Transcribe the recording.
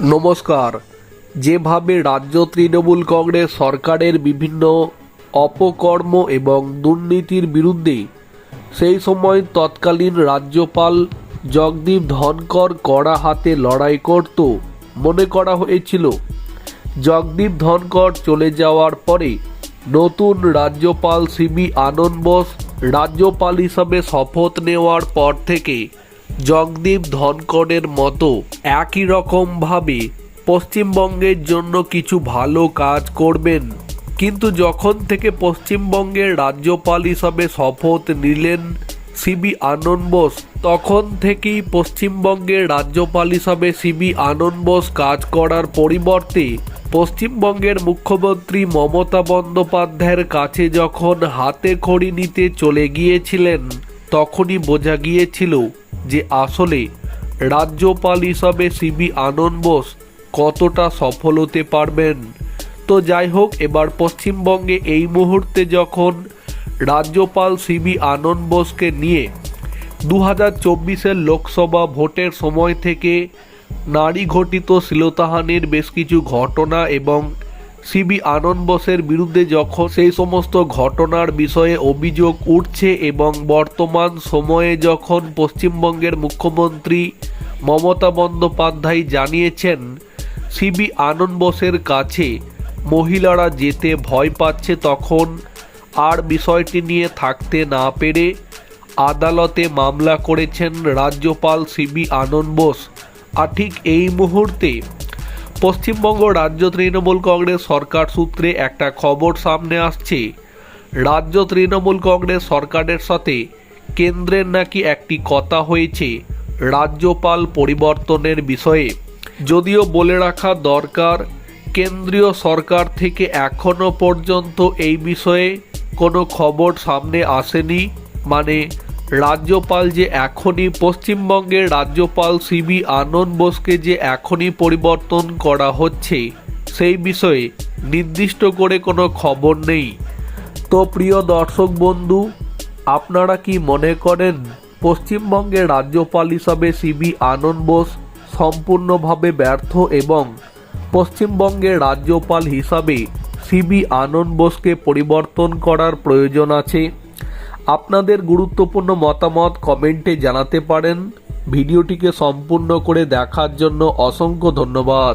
নমস্কার। যেভাবে রাজ্য তৃণমূল কংগ্রেস সরকারের বিভিন্ন অপকর্ম এবং দুর্নীতির বিরুদ্ধে সেই সময় তৎকালীন রাজ্যপাল জগদীপ ধনকর কড়া হাতে লড়াই করত মনে করা হয়েছিল, জগদীপ ধনকর চলে যাওয়ার পরে নতুন রাজ্যপাল সিবি আনন্দ বোস রাজ্যপাল হিসাবে শপথ নেওয়ার পর থেকে জগদীপ ধনকরের মতো একই রকমভাবে পশ্চিমবঙ্গের জন্য কিছু ভালো কাজ করবেন। কিন্তু যখন থেকে পশ্চিমবঙ্গের রাজ্যপাল হিসাবে শপথ নিলেন সিবি আনন্দ বোস, তখন থেকেই পশ্চিমবঙ্গের রাজ্যপাল হিসাবে সিবি আনন্দ বোস কাজ করার পরিবর্তে পশ্চিমবঙ্গের মুখ্যমন্ত্রী মমতা বন্দ্যোপাধ্যায়ের কাছে যখন হাতে খড়ি নিতে চলে গিয়েছিলেন, তখনই বোঝা গিয়েছিল যে আসলে রাজ্যপাল হিসাবে সিবি আনন্দ বোস কতটা সফল হতে পারবেন। তো যাই হোক, এবার পশ্চিমবঙ্গে এই মুহূর্তে যখন রাজ্যপাল সিবি আনন্দ বোসকে নিয়ে দু হাজার চব্বিশের লোকসভা ভোটের সময় থেকে নারী ঘটিত শ্লীলতাহানির বেশ কিছু ঘটনা এবং সিবি আনন্দ বোসের বিরুদ্ধে যখন সেই সমস্ত ঘটনার বিষয়ে অভিযোগ উঠছে এবং বর্তমান সময়ে যখন পশ্চিমবঙ্গের মুখ্যমন্ত্রী মমতা বন্দ্যোপাধ্যায় জানিয়েছেন, সিবি আনন্দ বোসের কাছে মহিলারা যেতে ভয় পাচ্ছে তখন আর বিষয়টি নিয়ে থাকতে না পেরে আদালতে মামলা করেছেন রাজ্যপাল সিবি আনন্দ বোস। আর ঠিক এই মুহূর্তে পশ্চিমবঙ্গ রাজ্য তৃণমূল কংগ্রেস সরকার সূত্রে একটা খবর সামনে আসছে। রাজ্য তৃণমূল কংগ্রেস সরকারের সাথে কেন্দ্রের নাকি একটি কথা হয়েছে, রাজ্যপাল পরিবর্তনের বিষয়ে। যদিও বলে রাখা দরকার, কেন্দ্রীয় সরকার থেকে এখনও পর্যন্ত এই বিষয়ে কোনো খবর সামনে আসেনি মানে রাজ্যপাল যে এখনই পশ্চিমবঙ্গের রাজ্যপাল সিবি আনন্দ বোসকে যে এখনই পরিবর্তন করা হচ্ছে, সেই বিষয়ে নির্দিষ্ট করে কোনো খবর নেই। তো প্রিয় দর্শক বন্ধু, আপনারা কি মনে করেন পশ্চিমবঙ্গের রাজ্যপাল হিসাবে সিবি আনন্দ বোস সম্পূর্ণভাবে ব্যর্থ এবং পশ্চিমবঙ্গের রাজ্যপাল হিসাবে সিবি আনন্দ বোসকে পরিবর্তন করার প্রয়োজন আছে? আপনাদের গুরুত্বপূর্ণ মতামত কমেন্টে জানাতে পারেন। ভিডিওটিকে সম্পূর্ণ করে দেখার জন্য অসংখ্য ধন্যবাদ।